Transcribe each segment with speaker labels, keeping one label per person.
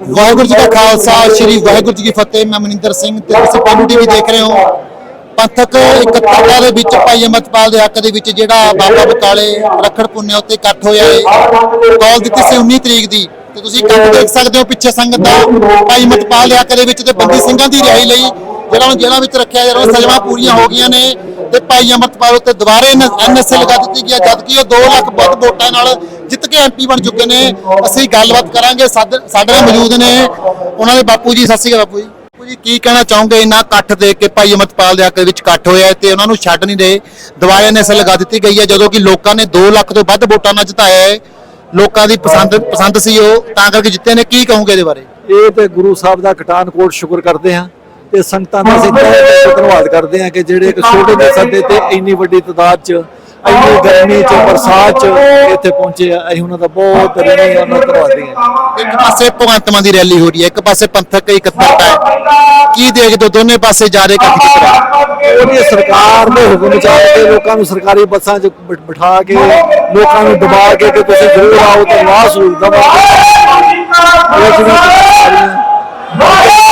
Speaker 1: ਵਾਹਿਗੁਰੂ ਜੀ ਦਾ ਖਾਲਸਾ, ਸ੍ਰੀ ਵਾਹਿਗੁਰੂ ਜੀ ਕੀ ਫਤਿਹ। ਮੈਂ ਮਨਿੰਦਰ ਸਿੰਘ, ਤੇ ਤੁਸੀਂ ਪੰਨੂ ਟੀਵੀ ਦੇਖ ਰਹੇ ਹੋ। ਪੰਥਕ ਇਕੱਤਰਤਾ ਦੇ ਵਿੱਚ ਭਾਈ ਅਮਰਪਾਲ ਦੇ ਹੱਕ ਦੇ ਵਿੱਚ ਜਿਹੜਾ ਬਾਬਾ ਬਕਾਲੇ ਰੱਖੜ ਪੁੰਨਿਆ ਉੱਤੇ ਇਕੱਠ ਹੋਇਆ ਹੈ ਕਾਲ ਦਿੱਤੀ ਸੀ 19 ਤਰੀਕ ਦੀ। ਤੇ ਤੁਸੀਂ ਇਕੱਠ ਦੇਖ ਸਕਦੇ ਹੋ ਪਿੱਛੇ ਸੰਗਤ ਦਾ ਭਾਈ ਅਮਰਪਾਲ ਦੇ ਹੱਕ ਦੇ ਵਿੱਚ ਤੇ ਬੰਦੀ ਸਿੰਘਾਂ ਦੀ ਰਿਹਾਈ ਲਈ ਜਿਹੜਾ ਨੂੰ ਜੇਲ੍ਹਾਂ ਵਿੱਚ ਰੱਖਿਆ ਜਾ ਰਿਹਾ, ਸਜ਼ਾ ਪੂਰੀਆਂ ਹੋ ਗਈਆਂ ਨੇ। ਤੇ ਭਾਈ ਅਮਰਪਾਲ ਉੱਤੇ ਦੁਬਾਰੇ ਐਨਐਸਏ ਲਗਾ ਦਿੱਤੀ ਗਈ ਹੈ। ਜਦਕਿ ਉਹ 2 ਲੱਖ ਵੱਧ ਵੋਟਾਂ ਨਾਲ ਜਿੱਤ ਕੇ ਐਮਪੀ ਬਣ ਚੁੱਕੇ ਨੇ। ਅਸੀਂ ਗੱਲਬਾਤ ਕਰਾਂਗੇ। ਸਾਡ- ਸਾਡੇ ਨਾਲ ਮੌਜੂਦ ਨੇ ਉਹਨਾਂ ਦੇ ਬਾਪੂ ਜੀ। ਸਤਿ ਸ਼੍ਰੀ ਅਕਾਲ ਬਾਪੂ ਜੀ। ਬਾਪੂ ਜੀ, ਕੀ ਕਹਿਣਾ ਚਾਹੋਗੇ? ਇੰਨਾ ਇਕੱਠ ਦੇ ਕੇ ਭਾਈ ਅਮਰਪਾਲ ਦੇ ਹੱਕ ਵਿੱਚ ਇਕੱਠ ਹੋਇਆ ਤੇ ਉਹਨਾਂ ਨੂੰ ਛੱਡ ਨਹੀਂ ਰਹੇ ਦੁਬਾਰੇ ਐਨਐਸਏ ਲਗਾ ਦਿੱਤੀ ਗਈ ਹੈ। ਜਦੋਂ ਕਿ ਲੋਕਾਂ ਨੇ 2 ਲੱਖ ਤੋਂ ਵੱਧ ਵੋਟਾਂ ਨਾਲ ਜਿਤਾਇਆ ਹੈ। ਲੋਕਾਂ ਦੀ ਪਸੰਦ ਪਸੰਦ ਸੀ ਉਹ। ਤਾਂ ਕਰਕੇ ਜਿੱਤੇ ਨੇ। ਕੀ ਕਹੋਗੇ ਇਹਦੇ ਬਾਰੇ?
Speaker 2: ਇਹ ਤੇ ਗੁਰੂ ਸਾਹਿਬ ਦਾ ਕਟਾਨਕੋਟ ਸ਼ੁਕਰ ਕਰਦੇ ਹਾਂ। ਤੇ ਸੰਗਤਾਂ ਦਾ ਅਸੀਂ ਤਹਿ ਦਿਲ ਤੋਂ ਧੰਨਵਾਦ ਕਰਦੇ ਹਾਂ ਕਿ ਜਿਹੜੇ ਇੱਕ ਛੋਟੇ ਜਿਹੇ ਸੱਦੇ ਤੇ ਇੰਨੀ ਵੱਡੀ ਤਾਦਾਦ 'ਚ ਇੰਨੀ ਗਰਮੀ 'ਚ ਬਰਸਾਤ 'ਚ ਇੱਥੇ ਪਹੁੰਚੇ ਆ ਅਸੀਂ ਉਹਨਾਂ ਦਾ ਬਹੁਤ ਰਿਣੀ ਉਹਨਾਂ ਦਾ ਧੰਨਵਾਦੀ ਹਾਂ।
Speaker 1: ਇੱਕ ਪਾਸੇ ਭਗਵੰਤ ਮਾਨ ਦੀ ਰੈਲੀ ਹੋ ਰਹੀ ਹੈ ਇੱਕ ਪਾਸੇ ਪੰਥਕ ਇਕੱਤਰਤਾ ਹੈ ਕੀ ਦੇਖਦੇ ਹੋ ਦੋਨੇ ਪਾਸੇ ਜਾ ਰਹੇ ਇਕੱਠ ਕਿਸ ਤਰ੍ਹਾਂ
Speaker 2: ਉਹਦੀ ਸਰਕਾਰ ਦੇ ਹੁਕਮ ਚੱਲ ਕੇ ਲੋਕਾਂ ਨੂੰ ਸਰਕਾਰੀ ਬੱਸਾਂ 'ਚ ਬਿਠ- ਬਿਠਾ ਕੇ ਲੋਕਾਂ ਨੂੰ ਦਬਾ ਕੇ ਕਿ ਤੁਸੀਂ ਜ਼ਰੂਰ ਆਓ ਤੇ ਸਹੂਲਤਾਂ ਵਾਸਤੇ ਇਹ ਜਿਹੜੀਆਂ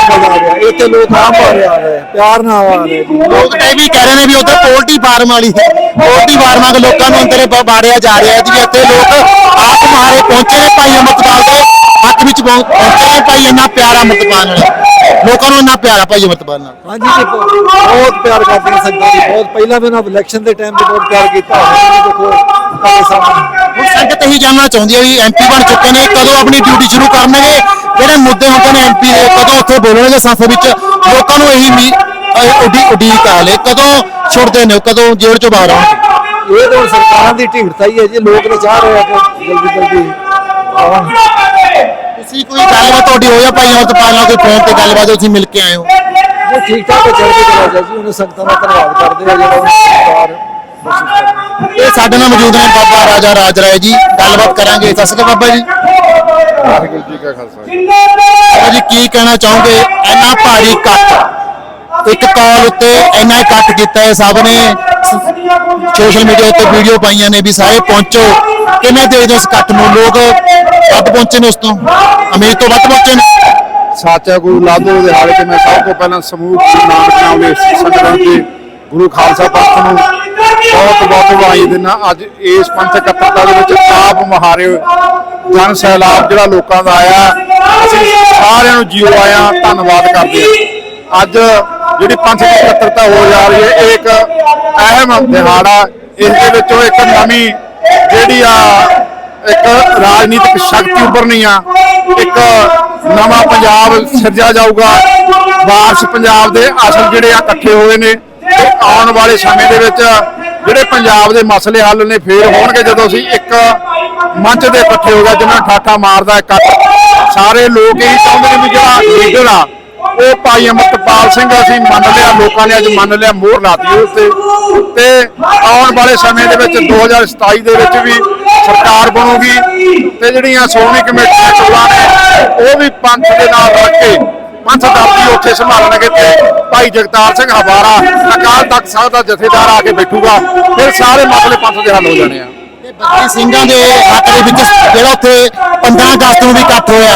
Speaker 2: ਮਜ਼ਾ ਆ ਰਿਹਾ ਇੱਥੇ ਲੋਕ ਆਮ ਆ ਰਹੇ ਆ। ਰਹੇ। ਪਿਆਰ ਨਾਲ ਆ ਰਹੇ। ਜੀ
Speaker 1: ਲੋਕ ਤਾਂ ਇਹ ਵੀ ਕਹਿ ਰਹੇ ਨੇ ਵੀ ਉੱਧਰ ਪੋਲਟਰੀ ਫਾਰਮ ਵਾਲੀ ਪੋਲਟਰੀ ਫਾਰਮਾਂ ਦੇ ਲੋਕਾਂ ਨੂੰ ਅੰਦਰੇ ਬ- ਬਾੜਿਆ ਜਾ ਰਿਹਾ ਹੈ ਜੀ ਇੱਥੇ ਲੋਕ ਆਪ ਮਾਰੇ ਪਹੁੰਚੇ ਨੇ ਭਾਈ ਅਮਰਤਪਾਲ ਦੇ। ਹੱਥ ਵਿੱਚ ਪਹੁੰ- ਪਹੁੰਚੇ ਨੇ ਭਾਈ ਇੰਨਾ ਪਿਆਰਾ ਅਮਰਤਪਾਲ ਨਾਲ ਲੋਕਾਂ ਨੂੰ ਇੰਨਾ ਪਿਆਰਾ ਭਾਈ ਅਮਰਤਪਾਲ ਨਾਲ।
Speaker 2: ਹਾਂਜੀ ਜੀ ਬਹੁਤ ਪਿਆਰ ਕਰਦੇ ਨੇ ਸੰਗਤਾਂ ਦੀ। ਬਹੁਤ ਪਹਿਲਾਂ ਵੀ ਉਹਨਾਂ ਇਲੈਕਸ਼ਨ ਦੇ ਟਾਈਮ ਤੇ ਬਹੁਤ ਪਿਆਰ ਕੀਤਾ। ਦੇਖੋ ਸਾਹਮਣੇ।
Speaker 1: ਹੁਣ ਸੰਗਤ ਇਹੀ ਜਾਣਨਾ ਚਾਹੁੰਦੀ ਹੈ ਵੀ ਐਮਪੀ ਬਣ ਚੁੱਕੇ ਨੇ ਕਦੋਂ ਆਪਣੀ ਡਿਊਟੀ ਸ਼ੁਰੂ ਕਰਨਗੇ? ਜਿਹੜੇ ਮੁੱਦੇ ਹੁੰਦੇ ਨੇ ਐਮਪੀ ਦੇ ਕਦੋਂ ਉੱਥੇ ਬੋਲਣਗੇ ਸੰਸਦ ਵਿੱਚ? ਲੋਕਾਂ ਨੂੰ ਇਹੀ ਮੀ ਉਡੀ ਉਡੀਕ ਆ ਲੈ ਕਦੋਂ ਛੁੱਟਦੇ ਨੇ ਕਦੋਂ ਜੇਲ੍ਹ ਚੋਂ ਬਾਹਰ ਆਉਣਗੇ
Speaker 2: ਇਹ ਤਾਂ ਹੁਣ ਸਰਕਾਰਾਂ ਦੀ ਢੀਠਤਾ ਹੀ ਹੈ ਜੀ ਲੋਕ ਨੇ ਚਾਹ ਰਹੇ ਆ ਕਿ ਜਲਦੀ ਜਲਦੀ। ਆਉਣ
Speaker 1: ਤੁਸੀਂ ਕੋਈ ਗੱਲਬਾਤ ਤੁਹਾਡੀ ਹੋਇਆ ਭਾਈ ਅਮਰਤਪਾਲ ਨਾਲ ਕੋਈ ਫੋਨ ਤੇ ਗੱਲਬਾਤ ਤੁਸੀਂ ਮਿਲ ਕੇ ਆਏ ਹੋ?
Speaker 2: ਠੀਕ ਠਾਕ ਚੱਲਦੀ ਚਲਾ ਜਾ ਜੀ ਉਹਨੇ ਸੰਗਤਾਂ ਦਾ ਧੰਨਵਾਦ ਕਰਦੇ ਆ ਜਿਹੜਾ ਸਰਕਾਰ ਬਖਸ਼ਿਸ਼ ਕਰੇ।
Speaker 1: ਇਹ ਸਾਡੇ ਨਾਲ ਮੌਜੂਦ ਨੇ ਬਾਬਾ ਰਾਜਾ ਰਾਜ ਰਾਏ ਜੀ ਗੱਲਬਾਤ ਕਰਾਂਗੇ। ਸਤਿ ਸ਼੍ਰੀ ਅਕਾਲ ਬਾਬਾ ਜੀ।
Speaker 3: ਵਾਹਿਗੁਰੂ ਜੀ ਕਾ ਖਾਲਸਾ।
Speaker 1: ਬਾਬਾ ਜੀ ਕੀ ਕਹਿਣਾ ਚਾਹੋਗੇ? ਇੰਨਾ ਭਾਰੀ ਇਕੱਠ ਇੱਕ ਕਾਲ ਉੱਤੇ ਇੰਨਾ ਇਕੱਠ ਕੀਤਾ ਹੈ ਸਭ ਨੇ। ਸੋਸ਼ਲ ਮੀਡੀਆ ਉੱਤੇ ਵੀਡੀਓ ਪਾਈਆਂ ਨੇ ਵੀ ਸਾਰੇ ਪਹੁੰਚੋ। ਕਿਵੇਂ ਦੇਖਦੇ ਹੋ ਇਸ ਇਕੱਠ ਨੂੰ ਲੋਕ ਵੱਧ ਪਹੁੰਚੇ ਨੇ ਉਸ ਤੋਂ? ਅਮੀਰ ਤੋਂ ਵੱਧ ਪਹੁੰਚੇ ਨੇ।
Speaker 3: ਸਾਚਾ ਗੁਰੂ ਲਾਦੋ ਦੇ ਹਾਲੇ ਤੇ ਮੈਂ ਸਭ ਤੋਂ ਪਹਿਲਾਂ ਸਮੂਹ ਗੁਰੂ ਨਾਨਕ ਨਾਮ ਦੇ ਸੰਗਤਾਂ ਤੇ ਗੁਰੂ ਖਾਲਸਾ ਪੰਥ ਨੂੰ। ਬਹੁਤ ਬਹੁਤ ਵਧਾਈ ਦਿੰਦਾ। ਅੱਜ ਇਸ ਪੰਥ ਇਕੱਤਰਤਾ ਦੇ ਵਿੱਚ ਆਪ ਮਹਾਰੇ ਜਨ ਸੈਲਾਬ ਜਿਹੜਾ ਲੋਕਾਂ ਦਾ ਆਇਆ, ਅਸੀਂ ਸਾਰਿਆਂ ਨੂੰ ਜੀਓ ਆਇਆ, ਧੰਨਵਾਦ ਕਰਦੇ ਹਾਂ। ਅੱਜ ਜਿਹੜੀ ਪੰਥ ਦੀ ਇਕੱਤਰਤਾ ਹੋ ਜਾ ਰਹੀ ਹੈ, ਇਹ ਇੱਕ ਅਹਿਮ ਦਿਹਾੜਾ ਇਸ ਦੇ ਵਿੱਚੋਂ ਇੱਕ ਨਵੀਂ ਜਿਹੜੀ ਆ ਇੱਕ ਰਾਜਨੀਤਿਕ ਸ਼ਕਤੀ ਉੱਭਰਨੀ ਆ। ਇੱਕ ਨਵਾਂ ਪੰਜਾਬ ਸਿਰਜਿਆ ਜਾਊਗਾ। ਵਾਰਸ ਪੰਜਾਬ ਦੇ ਅਸਲ ਜਿਹੜੇ ਆ ਇਕੱਠੇ ਹੋਏ ਨੇ। ਤੇ ਆਉਣ ਵਾਲੇ ਸਮੇਂ ਦੇ ਵਿੱਚ ਜਿਹੜੇ ਪੰਜਾਬ ਦੇ ਮਸਲੇ ਹੱਲ ਨੇ, ਫੇਰ ਹੋਣਗੇ ਜਦੋਂ ਅਸੀਂ ਇੱਕ ਮੰਚ ਦੇ ਇਕੱਠੇ ਹੋ ਗਏ ਜਿਨ੍ਹਾਂ ਠਾਠਾ ਮਾਰਦਾ ਇਕੱਠ ਸਾਰੇ ਲੋਕ ਇਹ ਚਾਹੁੰਦੇ ਨੇ ਵੀ ਜਿਹੜਾ ਲੀਡਰ ਆ, ਉਹ ਭਾਈ ਅਮਰਤਪਾਲ ਸਿੰਘ ਅਸੀਂ ਮੰਨ ਲਿਆ, ਲੋਕਾਂ ਨੇ ਅੱਜ ਮੰਨ ਲਿਆ, ਮੋਹਰ ਲਾਤੀ ਉਸ ਤੇ। ਤੇ ਆਉਣ ਵਾਲੇ ਸਮੇਂ ਦੇ ਵਿੱਚ 2027 ਦੇ ਵਿੱਚ ਵੀ ਸਰਕਾਰ ਬਣੂਗੀ ਤੇ ਜਿਹੜੀਆਂ ਸ਼੍ਰੋਮਣੀ ਕਮੇਟੀਆਂ ਚੋਣਾਂ ਨੇ, ਉਹ ਵੀ ਪੰਥ ਦੇ ਨਾਲ ਰਲ ਕੇ, ਪੰਥ ਦਾਤੀ ਉੱਥੇ ਸੰਭਾਲਣਗੇ ਤੇ ਭਾਈ ਜਗਤਾਰ ਸਿੰਘ ਹਵਾਰਾ ਅਕਾਲ ਤਖਤ ਸਾਹਿਬ ਦਾ ਜਥੇਦਾਰ ਆ ਕੇ ਬੈਠੂਗਾ, ਫਿਰ ਸਾਰੇ ਮਸਲੇ ਪੰਥ ਦੇ ਹੱਲ ਹੋ ਜਾਣੇ ਆ।
Speaker 1: ਤੇ ਸਿੰਘਾਂ ਦੇ ਹੱਕ ਦੇ ਵਿੱਚ ਜਿਹੜਾ ਉੱਥੇ 15 ਅਗਸਤ ਨੂੰ ਵੀ ਇਕੱਠ ਹੋਇਆ,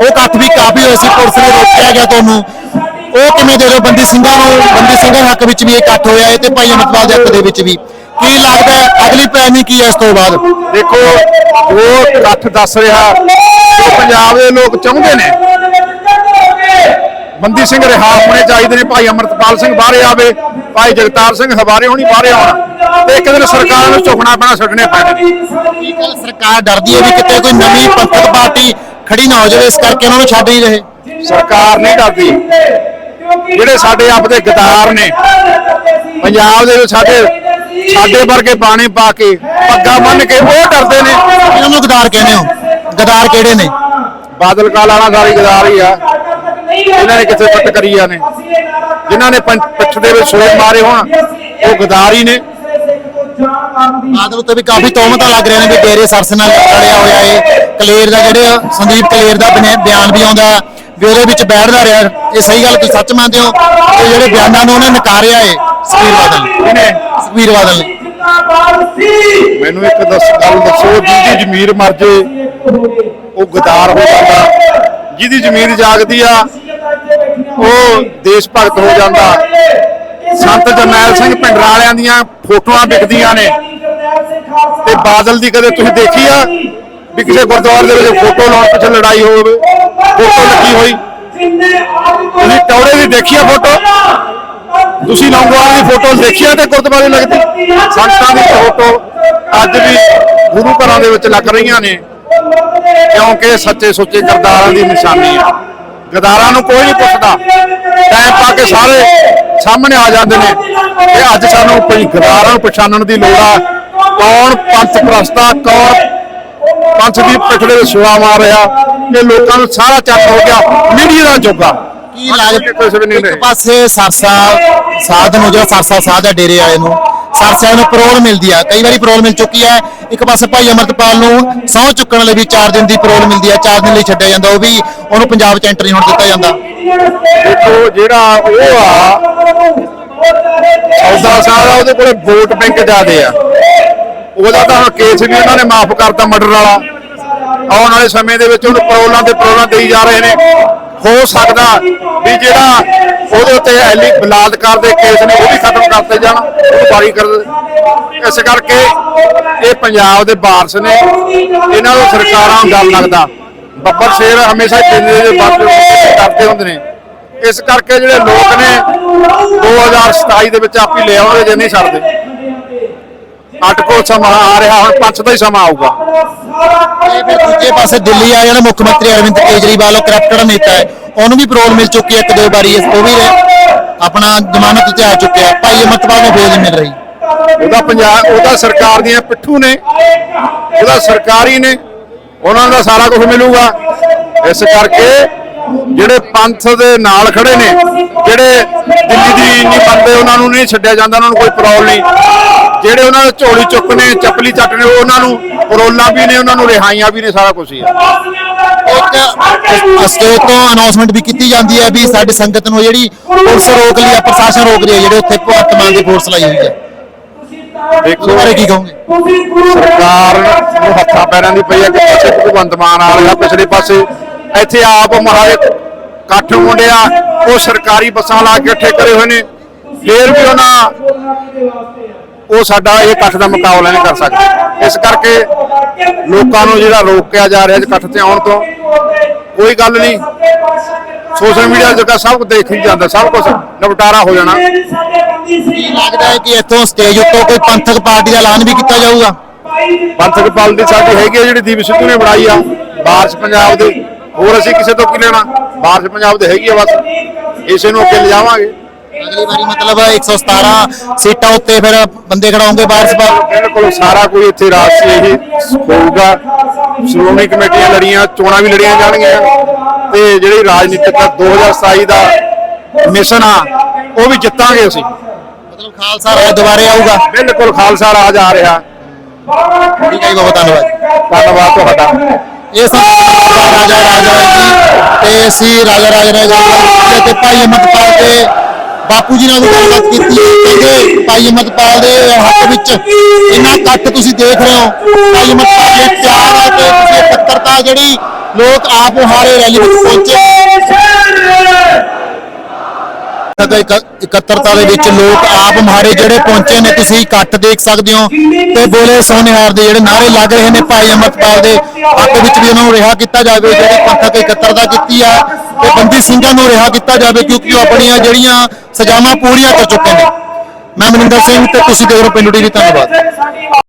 Speaker 1: ਉਹ ਇਕੱਠ ਵੀ ਕਾਫੀ ਹੋਇਆ ਸੀ, ਪੁਲਿਸ ਨੇ ਰੋਕਿਆ ਗਿਆ ਤੁਹਾਨੂੰ। ਉਹ ਕਿਵੇਂ ਦੇ ਰਹੇ ਬੰਦੀ ਸਿੰਘਾਂ ਨੂੰ, ਬੰਦੀ ਸਿੰਘਾਂ ਦੇ ਹੱਕ ਵਿੱਚ ਵੀ ਇਕੱਠ ਹੋਇਆ ਹੈ ਤੇ ਭਾਈ ਅਮਰਪਾਲ ਦੇ ਹੱਕ ਦੇ ਵਿੱਚ ਵੀ। ਕੀ ਲੱਗਦਾ ਹੈ, ਅਗਲੀ ਪਲੈਨਿੰਗ ਕੀ ਹੈ ਇਸ ਤੋਂ ਬਾਅਦ?
Speaker 3: ਦੇਖੋ ਜੋ ਇਕੱਠ ਦੱਸ ਰਿਹਾ, ਜੋ ਪੰਜਾਬ ਦੇ ਲੋਕ ਚਾਹੁੰਦੇ ਨੇ। ਬੰਦੀ ਸਿੰਘ ਰਿਹਾ ਹੋਣੇ ਚਾਹੀਦੇ ਨੇ, ਭਾਈ ਅਮਰਤਪਾਲ ਸਿੰਘ ਬਾਹਰ ਆਵੇ। ਭਾਈ ਜਗਤਾਰ ਸਿੰਘ ਹਵਾਰੇ ਹੋਣੀ ਬਾਹਰੇ ਆਉਣਾ ਤੇ ਇੱਕ ਦਿਨ ਸਰਕਾਰ ਨੂੰ ਝੁਕਣਾ ਪੈਣਾ ਛੱਡਣੇ ਪੈਣੇ।
Speaker 1: ਕੀ ਗੱਲ? ਸਰਕਾਰ ਡਰਦੀ ਹੈ ਵੀ ਕਿਤੇ ਕੋਈ ਨਵੀਂ ਪੰਥਕ ਪਾਰਟੀ ਖੜੀ ਨਾ ਹੋ ਜਾਵੇ ਇਸ ਕਰਕੇ ਉਹਨਾਂ ਨੂੰ ਛੱਡ ਨਹੀਂ ਰਹੇ।
Speaker 3: ਸਰਕਾਰ ਨਹੀਂ ਡਰਦੀ। ਜਿਹੜੇ ਸਾਡੇ ਆਪ ਦੇ ਗਦਾਰ ਨੇ ਪੰਜਾਬ ਦੇ ਵਿੱਚ ਸਾਡੇ ਸਾਡੇ ਵਰਗੇ ਬਾਣੇ ਪਾ ਕੇ ਪੱਗਾਂ ਬੰਨ ਕੇ ਉਹ ਡਰਦੇ ਨੇ।
Speaker 1: ਇਹਨਾਂ ਨੂੰ ਗਦਾਰ ਕਹਿੰਦੇ ਹੋ। ਗਦਾਰ ਕਿਹੜੇ ਨੇ?
Speaker 3: ਬਾਦਲ ਕਾਲਾਣਾ ਸਾਰੀ ਗਦਾਰ ਹੀ ਆ। ਇਹਨਾਂ ਨੇ ਕਿੱਥੇ ਪੱਟ ਕਰੀਆਂ ਨੇ। ਜਿਨ੍ਹਾਂ ਨੇ ਪਿੱਠ ਦੇ ਵਿੱਚ ਸੋਏ ਮਾਰੇ ਹੋਣ ਉਹ ਗਦਾਰ ਨੇ।
Speaker 1: ਬਾਦਲ ਉੱਤੇ ਵੀ ਕਾਫੀ ਤੋਹਮਤਾਂ ਲੱਗ ਰਹੀਆਂ ਨੇ ਵੀ ਡੇਰੇ ਸਰਸ ਨਾਲ ਲੜਿਆ ਹੋਇਆ ਏ ਕਲੇਰ ਦਾ ਜਿਹੜੇ ਆ, ਸੰਦੀਪ ਕਲੇਰ ਦਾ ਬਿਆਨ- ਬਿਆਨ ਵੀ ਆਉਂਦਾ ਹੈ ਵੀ ਉਹਦੇ ਵਿੱਚ ਬੈਠਦਾ ਰਿਹਾ। ਇਹ ਸਹੀ ਗੱਲ ਤੁਸੀਂ ਸੱਚ ਮੰਨਦੇ ਹੋ ਇਹ ਜਿਹੜੇ ਬਿਆਨਾਂ ਨੂੰ ਉਹਨੇ ਨਕਾਰਿਆ ਏ ਸੁਖਬੀਰ ਬਾਦਲ। ਨੇ
Speaker 3: ਇਹਨੇ
Speaker 1: ਸੁਖਬੀਰ ਬਾਦਲ। ਨੇ
Speaker 3: ਮੈਨੂੰ ਇੱਕ ਦੱਸ ਗੱਲ ਦੱਸੋ ਜਿਹਦੀ ਜ਼ਮੀਰ ਮਰ ਜੇ ਉਹ ਗਦਾਰ ਹੋ ਜਾਂਦਾ ਜਿਹਦੀ ਜ਼ਮੀਰ ਜਾਗਦੀ ਆ ਉਹ ਦੇਸ਼ ਭਗਤ ਹੋ ਜਾਂਦਾ। ਸੰਤ ਜਰਨੈਲ ਸਿੰਘ ਪਿੰਡਰ ਵਾਲਿਆਂ ਦੀਆਂ ਫੋਟੋਆਂ ਵਿਕਦੀਆਂ ਨੇ। ਤੇ ਬਾਦਲ ਦੀ ਕਦੇ ਤੁਸੀਂ ਦੇਖੀ ਆ ਵੀ ਕਿਸੇ ਗੁਰਦੁਆਰੇ ਦੇ ਵਿੱਚ ਫੋਟੋ ਲਾਉਣ ਪਿੱਛੇ ਲੜਾਈ ਹੋਵੇ? ਫੋਟੋ ਲੱਗੀ ਹੋਈ। ਤੁਸੀਂ ਟੌੜੇ ਦੀ ਦੇਖੀ ਆ ਫੋਟੋ? ਤੁਸੀਂ ਲੌਂਗੋਵਾਲ ਦੀ ਫੋਟੋ ਦੇਖੀ ਆ ਤੇ ਗੁਰਦੁਆਰੇ ਲੱਗਦੀ? ਸੰਤਾਂ ਦੀ ਫੋਟੋ ਅੱਜ ਵੀ ਗੁਰੂ ਘਰਾਂ ਦੇ ਵਿੱਚ ਲੱਗ ਰਹੀਆਂ ਨੇ। ਕਿਉਂਕਿ ਸੱਚੇ ਸੁੱਚੇ ਕਰਦਾਰਾਂ ਦੀ ਨਿਸ਼ਾਨੀ ਆ। ਗਦਾਰਾਂ ਨੂੰ ਕੋਈ ਨਹੀਂ ਪੁੱਛਦਾ। ਟਾਈਮ ਪਾ ਕੇ ਸਾਰੇ ਸਾਹਮਣੇ ਆ ਜਾਂਦੇ ਨੇ। ਤੇ ਅੱਜ ਸਾਨੂੰ ਕੋਈ ਗਦਾਰਾਂ ਨੂੰ ਪਛਾਣਨ ਦੀ ਲੋੜ ਆ। ਕੌਣ ਪੰਥ ਪ੍ਰਸਤਾ ਕੌਣ ਪੰਥ ਦੀ ਵਿੱਚ ਛੁਰਾ ਮਾਰ ਰਿਹਾ। ਇਹ ਲੋਕਾਂ ਨੂੰ ਸਾਰਾ ਚੱਕ ਹੋ ਗਿਆ ਮੀਡੀਆ ਦਾ ਜੋਗਾ।
Speaker 1: ਕੀ ਲੱਗਦਾ
Speaker 3: ਕਿਸੇ ਵੀ ਨਹੀਂ
Speaker 1: ਇੱਕ ਪਾਸੇ ਸਰਸਾ ਸਾਧ ਨੂੰ ਜਿਹੜਾ ਸਰਸਾ ਸਾਧ ਹੈ ਡੇਰੇ ਵਾਲੇ ਨੂੰ। ਸਰਸਾ ਨੂੰ ਪਰੋਲ ਮਿਲਦੀ ਆ। ਕਈ ਵਾਰੀ ਪਰੋਲ ਮਿਲ ਚੁੱਕੀ ਹੈ। ਇੱਕ ਪਾਸੇ ਭਾਈ ਅਮਰਤਪਾਲ ਨੂੰ ਸਹੁੰ ਚੁੱਕਣ ਲਈ ਵੀ 4 ਦਿਨ ਦੀ ਪਰੋਲ ਮਿਲਦੀ ਹੈ 4 ਦਿਨ ਲਈ ਛੱਡਿਆ ਜਾਂਦਾ, ਉਹ ਵੀ ਉਹਨੂੰ ਪੰਜਾਬ 'ਚ ਐਂਟਰੀ ਹੋਣ ਦਿੱਤਾ ਜਾਂਦਾ।
Speaker 3: ਦੇਖੋ ਜਿਹੜਾ ਉਹ ਆ ਸੌਦਾ ਸਾਹਿਬ ਉਹਦੇ ਕੋਲੇ ਵੋਟ ਬੈਂਕ ਜਾਦੇ ਆ। ਉਹਦਾ ਤਾਂ ਕੇਸ ਵੀ ਉਹਨਾਂ ਨੇ ਮਾਫ ਕਰਤਾ ਮਰਡਰ ਵਾਲਾ। ਆਉਣ ਵਾਲੇ ਸਮੇਂ ਦੇ ਵਿੱਚ ਉਹਨੂੰ ਪਰੋਲਾਂ ਤੇ ਪਰੋਲਾਂ ਦੇਈ ਜਾ ਰਹੇ ਨੇ। ਹੋ ਸਕਦਾ ਵੀ ਜਿਹੜਾ ਉਹਦੇ ਉੱਤੇ ਐਲੀ ਬਲਾਤਕਾਰ ਦੇ ਕੇਸ ਨੇ ਉਹ ਵੀ ਖਤਮ ਕਰਤੇ ਜਾਣ ਉਹ ਬਾਰੀ ਕਰ ਇਸ ਕਰਕੇ ਇਹ ਪੰਜਾਬ ਦੇ ਵਾਰਸ ਨੇ, ਇਹਨਾਂ ਨੂੰ ਸਰਕਾਰਾਂ ਨੂੰ ਡਰ ਲੱਗਦਾ। ਬੱਬਰ ਸ਼ੇਰ ਹਮੇਸ਼ਾ ਜਿੰਦੇ ਦੇ ਬਾਤ ਕਰਦੇ ਹੁੰਦੇ ਨੇ। ਇਸ ਕਰਕੇ ਜਿਹੜੇ ਲੋਕ ਨੇ 2027 ਦੇ ਵਿੱਚ ਆਪੀ ਲੈ ਆਉਣਗੇ ਜੇ ਨਹੀਂ ਛੱਡਦੇ। ਅਟਕੋ ਸਮਾਂ ਆ ਰਿਹਾ ਹੁਣ ਪੰਜ ਦਾ ਹੀ ਸਮਾਂ ਆਊਗਾ।
Speaker 1: ਤੇ ਫਿਰ ਦੂਜੇ ਪਾਸੇ ਦਿੱਲੀ ਆ ਜਿਹੜਾ ਮੁੱਖ ਮੰਤਰੀ ਅਰਵਿੰਦ ਕੇਜਰੀਵਾਲ ਉਹ ਕਰਪਟਡ ਨੇਤਾ ਹੈ। ਉਹਨੂੰ ਵੀ ਪਰੋਲ ਮਿਲ ਚੁੱਕੀ ਹੈ ਇੱਕ ਦੋ ਵਾਰੀ ਉਹ ਵੀ ਆਪਣਾ ਜ਼ਮਾਨਤ ਤੇ ਆ ਚੁੱਕਿਆ। ਭਾਈ ਅਮਰਤਪਾਲ ਨੂੰ ਬੇਲ ਮਿਲ ਰਹੀ।
Speaker 3: ਉਹਦਾ ਪੰਜਾਬ ਉਹਦਾ ਸਰਕਾਰ ਦੀਆਂ ਪਿੱਠੂ ਨੇ ਉਹਦਾ ਸਰਕਾਰੀ ਨੇ ਉਹਨਾਂ ਦਾ ਸਾਰਾ ਕੁਝ ਮਿਲੂਗਾ। ਇਸ ਕਰਕੇ ਜਿਹੜੇ ਪੰਥ ਦੇ ਨਾਲ ਖੜੇ ਨੇ ਜਿਹੜੇ ਦਿੱਲੀ ਦੀ ਨਹੀਂ ਮੰਨਦੇ ਉਹਨਾਂ ਨੂੰ ਨਹੀਂ ਛੱਡਿਆ ਜਾਂਦਾ ਉਹਨਾਂ ਨੂੰ ਕੋਈ ਪਰੋਲ ਨਹੀਂ। ਜਿਹੜੇ ਉਹਨਾਂ ਦੇ ਝੋਲੀ ਚੁੱਕ ਨੇ ਚੱਪਲੀ ਚੱਟ ਨੇ ਉਹਨਾਂ ਨੂੰ ਪਰੋਲਾਂ ਵੀ ਨੇ ਉਹਨਾਂ ਨੂੰ ਰਿਹਾਈਆਂ ਵੀ ਨੇ ਸਾਰਾ ਕੁਝ ਹੀ ਆ
Speaker 1: ਇੱਕ ਸਟੇਟ ਤੋਂ ਅਨਾਉਂਸਮੈਂਟ ਵੀ ਕੀਤੀ ਜਾਂਦੀ ਹੈ ਵੀ ਸਾਡੀ ਸੰਗਤ ਨੂੰ ਜਿਹੜੀ ਪੁਲਿਸ ਰੋਕ ਲਈ ਹੈ ਪ੍ਰਸ਼ਾਸਨ ਰੋਕ ਰਹੀ ਹੈ ਜਿਹੜੇ ਉੱਥੇ ਭਗਵੰਤ ਮਾਨ ਦੀ ਫੋਰਸ ਲਾਈ ਹੋਈ ਹੈ।
Speaker 3: ਦੇਖੋ
Speaker 1: ਬਾਰੇ ਕੀ ਕਹੋਗੇ?
Speaker 3: ਸਰਕਾਰ ਨੂੰ ਹੱਥਾਂ ਪੈਰਾਂ ਦੀ ਪਈ ਹੈ ਕਿ ਪਾਸੇ ਭਗਵੰਤ ਮਾਨ ਆ ਰਿਹਾ ਪਿਛਲੇ ਪਾਸੇ ਇੱਥੇ ਆਪ ਮਹਾਰਾਜ ਇਕੱਠ ਮੁੰਡਿਆ ਉਹ ਸਰਕਾਰੀ ਬੱਸਾਂ ਲਾ ਕੇ ਇੱਥੇ ਕਰੇ ਹੋਏ ਨੇ। ਫੇਰ ਵੀ ਉਹਨਾਂ ਉਹ ਸਾਡਾ ਇਹ ਇਕੱਠ ਦਾ ਮੁਕਾਬਲਾ ਨਹੀਂ ਕਰ ਸਕਦੇ। ਇਸ ਕਰਕੇ ਲੋਕਾਂ ਨੂੰ ਜਿਹੜਾ ਰੋਕਿਆ ਜਾ ਰਿਹਾ ਇਕੱਠ ਤੇ ਆਉਣ ਤੋਂ ਕੋਈ ਗੱਲ ਨਹੀਂ। ਸੋਸ਼ਲ ਮੀਡੀਆ ਜਗ੍ਹਾ ਸਭ ਕੁਝ ਦੇਖ ਹੀ ਜਾਂਦਾ ਸਭ ਕੁਝ ਨਿਪਟਾਰਾ ਹੋ ਜਾਣਾ।
Speaker 1: ਕੀ ਲੱਗਦਾ ਹੈ ਕਿ ਇੱਥੋਂ ਸਟੇਜ ਉੱਤੋਂ ਕੋਈ ਪੰਥਕ ਪਾਰਟੀ ਦਾ ਐਲਾਨ ਵੀ ਕੀਤਾ ਜਾਊਗਾ?
Speaker 3: ਪੰਥਕ ਪਾਲਟੀ ਸਾਡੀ ਹੈਗੀ ਜਿਹੜੀ ਦੀਪ ਸਿੱਧੂ ਨੇ ਬਣਾਈ ਆ ਬਾਰਸ ਪੰਜਾਬ ਦੇ ਹੋਰ ਅਸੀਂ ਕਿਸੇ ਤੋਂ ਕੀ ਲੈਣਾ? ਬਾਰਸ ਪੰਜਾਬ ਦੇ ਹੈਗੀ ਆ ਬਸ। ਇਸੇ ਨੂੰ ਅੱਗੇ ਲਿਜਾਵਾਂਗੇ।
Speaker 1: ਅਗਲੀ ਵਾਰੀ ਮਤਲਬ 117 ਸੀਟਾਂ ਉੱਤੇ ਫਿਰ ਬੰਦੇ ਖੜਾਉਂਗੇ ਬਾਹਰ ਸਭਾ
Speaker 3: ਬਿਲਕੁਲ ਸਾਰਾ ਕੋਈ ਇੱਥੇ ਰਾਜਸੀ ਇਹ ਹੋਊਗਾ। ਸ਼੍ਰੋਮਣੀ ਕਮੇਟੀਆਂ ਲੜੀਆਂ ਚੋਣਾਂ ਵੀ ਲੜੀਆਂ ਜਾਣਗੀਆਂ। ਤੇ ਜਿਹੜੀ ਰਾਜਨੀਤਿਕ 2027 ਦਾ ਮਿਸ਼ਨ ਆ ਉਹ ਵੀ ਜਿੱਤਾਂਗੇ ਅਸੀਂ।
Speaker 1: ਮਤਲਬ ਖਾਲਸਾ ਰਾਜ ਦੁਬਾਰੇ ਆਊਗਾ।
Speaker 3: ਬਿਲਕੁਲ ਖਾਲਸਾ ਰਾਜ ਆ ਰਿਹਾ।
Speaker 1: ਠੀਕ ਹੈ ਜੀ ਬਹੁਤ ਧੰਨਵਾਦ।
Speaker 3: ਧੰਨਵਾਦ ਤੁਹਾਡਾ।
Speaker 1: ਇਹ ਸਨ ਰਾਜਾ ਰਾਜਾ ਜੀ। ਤੇ ਅਸੀਂ ਰਾਜਾ ਰਾਜਾ ਰਾਜਾ ਤੇ ਭਾਈ ਅਮਰਪਾਲ ਦੇ ਬਾਪੂ ਜੀ ਨਾਲ ਵੀ ਗੱਲਬਾਤ ਕੀਤੀ ਹੈ। ਕਹਿੰਦੇ, ਭਾਈ ਅਮਰਪਾਲ ਦੇ ਹੱਕ ਵਿੱਚ ਇੰਨਾ ਇਕੱਠ ਤੁਸੀਂ ਦੇਖ ਰਹੇ ਹੋ। ਭਾਈ ਅਮਰਪਾਲ ਦੇ ਪਿਆਰ ਆ ਤੇ ਤੁਸੀਂ ਇਕੱਤਰਤਾ ਜਿਹੜੀ ਲੋਕ ਆਪ ਮੁਹਾਰੇ ਰੈਲੀ ਵਿੱਚ ਪਹੁੰਚੇ। ਨਗਰ ਇਕ- ਦੇ ਵਿੱਚ ਲੋਕ ਆਪ ਮੁਹਾਰੇ ਜਿਹੜੇ ਪਹੁੰਚੇ ਨੇ, ਤੁਸੀਂ ਇਕੱਠ ਦੇਖ ਸਕਦੇ ਹੋ ਤੇ ਬੋਲੇ ਸੋਨਿਹਾਰ ਦੇ ਜਿਹੜੇ ਨਾਰੇ ਲੱਗ ਰਹੇ ਨੇ ਭਾਈ ਅਮਰਪਾਲ ਦੇ ਹੱਕ ਵਿੱਚ ਵੀ ਉਹਨਾਂ ਨੂੰ ਰਿਹਾ ਕੀਤਾ ਜਾਵੇ, ਜਿਹੜੀ ਪੰਥਕ ਇਕੱਤਰਤਾ ਕੀਤੀ ਆ ਤੇ ਬੰਦੀ ਸਿੰਘਾਂ ਨੂੰ ਰਿਹਾ ਕੀਤਾ ਜਾਵੇ, ਕਿਉਂਕਿ ਉਹ ਆਪਣੀਆਂ ਜਿਹੜੀਆਂ ਸਜ਼ਾਵਾਂ ਪੂਰੀਆਂ ਕਰ ਚੁੱਕੇ ਨੇ। ਮੈਂ ਮਨਿੰਦਰ ਸਿੰਘ ਤੇ ਤੁਸੀਂ ਦੇਖ ਰਹੇ ਹੋ ਪਿੰਡੂ ਟੀਵੀ ਧੰਨਵਾਦ।